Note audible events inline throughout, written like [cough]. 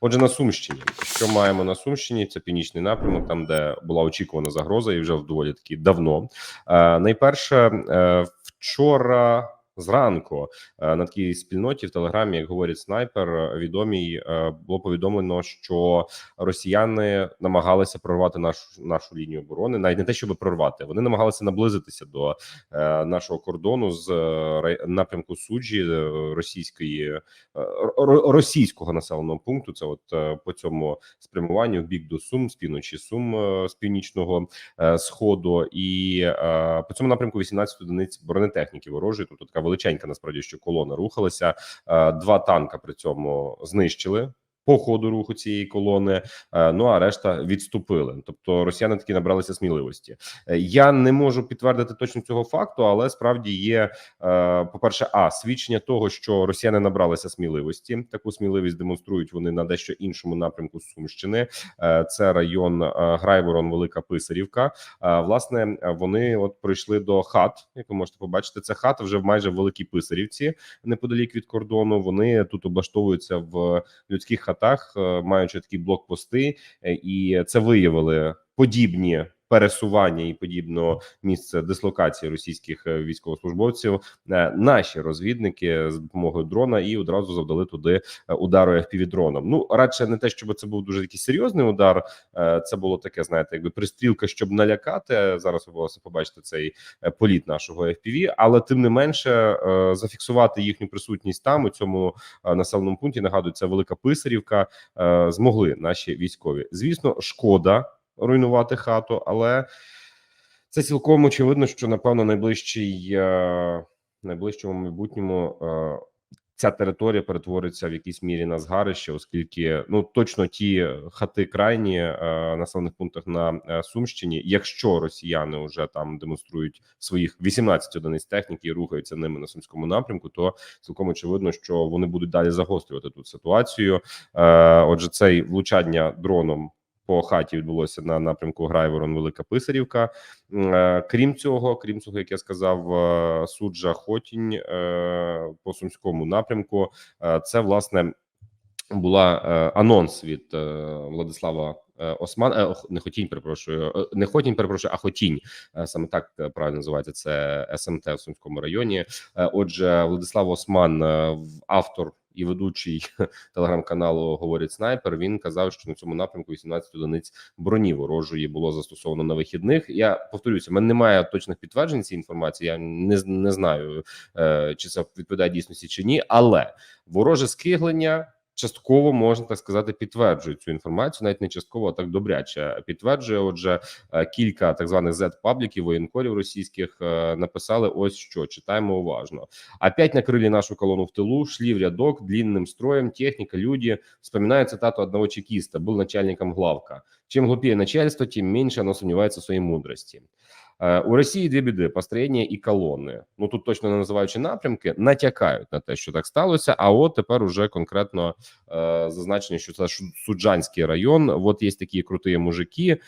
Отже, на Сумщині, що маємо на Сумщині? Це північний напрямок, там де була очікувана загроза, і вже доволі таки давно. Е, найперше, е, вчора. Зранку е, на такій спільноті в телеграмі, як говорить снайпер, відомій е, було повідомлено, що росіяни намагалися прорвати нашу нашу лінію оборони, навіть не те, щоб прорвати, вони намагалися наблизитися до е, нашого кордону з напрямку суджі російської російського населеного пункту. Це от по цьому спрямуванню в бік до Сум, з півночі Сум з північного сходу, і по цьому напрямку 18 одиниць бронетехніки ворожої. Тобто така величенька насправді що колона рухалася. Е, Два танка при цьому знищили. По ходу руху цієї колони, е, ну а решта відступили. Тобто росіяни таки набралися сміливості. Е, Я не можу підтвердити точно цього факту, але справді є е, по перше, а свідчення того, що росіяни набралися сміливості. Таку сміливість демонструють вони на дещо іншому напрямку Сумщини. Це район Грайворон, Велика Писарівка. Власне, вони от прийшли до хат. Як ви можете побачити, це хата вже майже в Великій Писарівці, неподалік від кордону. Вони тут облаштовуються в людських хатах, е, маючи такі блокпости, е, і це виявили подібні. Пересування і подібно місце дислокації російських е, військовослужбовців е, наші розвідники з допомогою дрона і одразу завдали туди е, удару fpv дроном. Ну радше не те, щоб це був дуже такий серйозний удар. Це було таке, знаєте, якби пристрілка, щоб налякати. Зараз ви власне побачите цей політ нашого FPV, але тим не менше зафіксувати їхню присутність там у цьому населеному пункті. Нагадую, це велика писарівка. Змогли наші військові. Звісно, шкода руйнувати хату, але це цілком очевидно, що напевно найближчий е, найближчому майбутньому. е, Ця територія перетвориться в якійсь мірі на згарище, оскільки ну точно ті хати крайні е, населених пунктах на Сумщині, якщо росіяни вже там демонструють своїх 18 одиниць техніки і рухаються ними на сумському напрямку, то цілком очевидно, що вони будуть далі загострювати тут ситуацію. Отже, цей влучання дроном по хаті відбулося на напрямку Грайворон, Велика Писарівка. Е, Крім цього, крім цього, як я сказав, е, суджа Хотінь е, по сумському напрямку. Це власне була е, анонс від е, Владислава. е, Осман не хотінь, перепрошую, не хотінь, перепрошую, а хотінь саме так правильно називається це СМТ в Сумському районі. Отже, Владислав Осман, автор і ведучий [laughs] телеграм-каналу говорить снайпер. Він казав, що на цьому напрямку 18 одиниць броні ворожої було застосовано на вихідних. Я повторюся, в мене немає точних підтверджень цієї інформації. Я не, не знаю, чи це відповідає дійсності чи ні, але вороже скиглення Частково можна так сказати, підтверджує цю інформацію, навіть не частково, а так добряче підтверджує. Отже, е, кілька так званих Z-пабліків, воєнкорів російських е, написали ось що читаємо уважно. Опять накрыли нашу колонну в тылу, шли в рядок длинным строем, техника, люди. Вспоминаю цитату одного чекиста, был начальником главка. Чем глупее начальство, тем меньше оно сомневается в своей мудрости. Е, У Росії дві біди: построєння і колони. Ну тут точно не називаючи напрямки, натякають на те, що так сталося. А от тепер уже конкретно е, зазначення, що це Шу- Суджанський район. Вот є такі круті мужики. Е,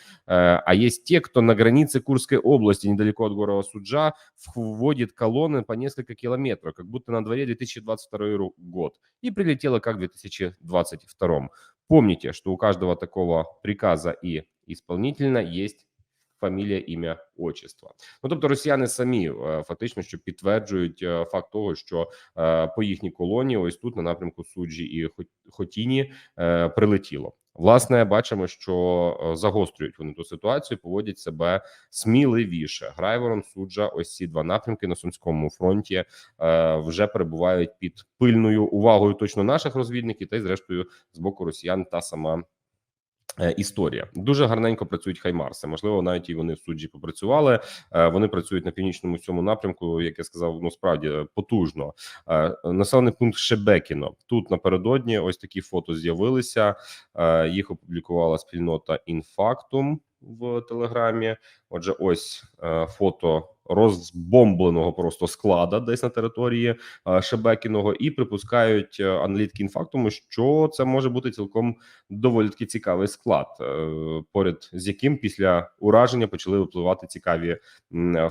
а є ті, хто на границі Курської області, недалеко від города Суджа, вводит колонны по несколько километров, как будто на дворе 2022 ру- год, и прилетело как в 2022. Помните, что у каждого такого приказа и исполнительно есть фамілія, ім'я, отчество. Ну тобто росіяни самі е, фактично що підтверджують е, факт того, що е, по їхній колонії, ось тут на напрямку суджі і Хот- Хотіні прилетіло. Власне, бачимо, що загострюють вони ту ситуацію, поводять себе сміливіше. Грайворон, суджа, ось ці два напрямки на сумському фронті е, вже перебувають під пильною увагою точно наших розвідників, та й зрештою з боку росіян та сама. Е, Історія дуже гарненько працюють хаймарси. Можливо, навіть і вони в суджі попрацювали. Е, Вони працюють на північному цьому напрямку. Як я сказав, ну справді е, потужно. Населений пункт Шебекіно. Тут напередодні ось такі фото з'явилися. Їх опублікувала спільнота Інфактум. в телеграмі. Отже, ось фото розбомбленого просто склада десь на території е, Шебекіного, і припускають е, аналітики інфактуму, що це може бути цілком доволі таки цікавий склад, е, поряд з яким після ураження почали випливати цікаві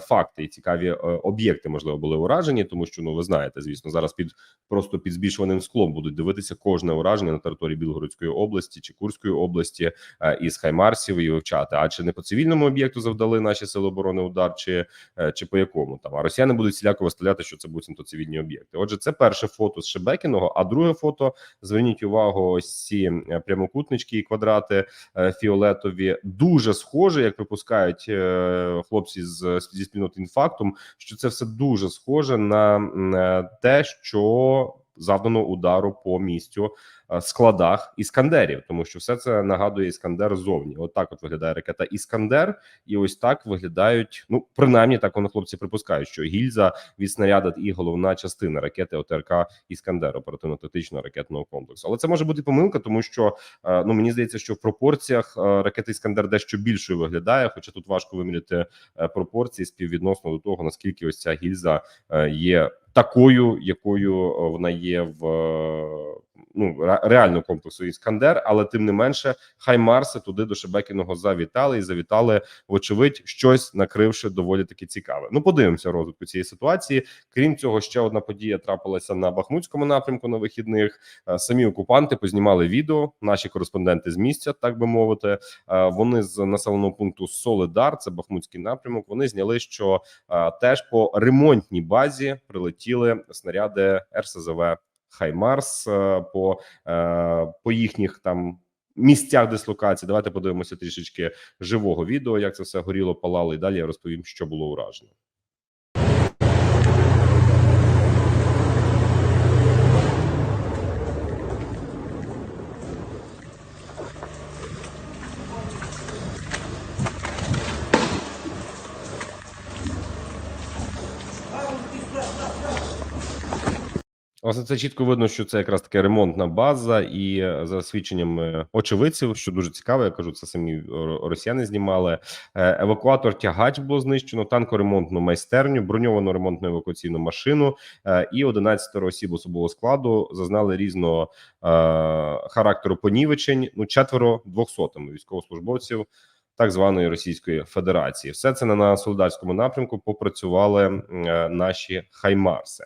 факти. І цікаві об'єкти, можливо, були уражені, тому що ну ви знаєте, звісно, зараз під просто під збільшуваним склом будуть дивитися кожне ураження на території Білгородської області чи Курської області із Хаймарсів і вивчати, а чи не по цивільному об'єкту завдали наші сили оборони удар, чи, чи по якому там. А росіяни будуть всіляко виставляти, що це буцімто цивільні об'єкти. Отже, це перше фото з Шебекіного. А друге фото зверніть увагу, ось ці е, прямокутнички і квадрати е, фіолетові дуже схоже, як припускають е, хлопці з зі спільноти інфактум, що це все дуже схоже на те, що завдано удару по місцю складах іскандерів, тому що все це нагадує іскандер зовні. От от виглядає ракета Іскандер, і ось так виглядають. Ну принаймні так вони хлопці припускають, що гільза від снаряда і головна частина ракети ОТРК Іскандер оперативно-тактичного ракетного комплексу. Але це може бути помилка, тому що е, ну мені здається, що в пропорціях е, ракети Іскандер дещо більшою виглядає, хоча тут важко виміряти е, пропорції співвідносно до того наскільки ось ця гільза е, є такою, якою е, вона є в е, ну ре- реально комплексу Іскандер, але тим не менше, Хаймарси туди до Шебекіного завітали і завітали, вочевидь, щось накривши доволі таки цікаве. Ну, подивимося розвитку цієї ситуації. Крім цього, ще одна подія трапилася на Бахмутському напрямку на вихідних. Е, Самі окупанти познімали відео. Наші кореспонденти з місця, так би мовити. Е, Вони з населеного пункту Солидар, це Бахмутський напрямок. Вони зняли, що е, теж по ремонтній базі прилетіли снаряди РСЗВ Хаймарс е, по, е, по їхніх там. Місцях дислокації. Давайте подивимося трішечки живого відео, як це все горіло, палало, і далі я розповім, що було уражено. Власне, це чітко видно, що це якраз таки ремонтна база, і е, за свідченнями очевидців, що дуже цікаво, я кажу, це самі росіяни знімали. Е, Евакуатор тягач було знищено, танкоремонтну майстерню, броньовану ремонтну евакуаційну машину е, і 11 осіб особового складу зазнали різного е, характеру понівечень. Ну четверо двохсотими військовослужбовців. Так званої Російської Федерації, все це на, солдатському напрямку попрацювали е, наші хаймарси.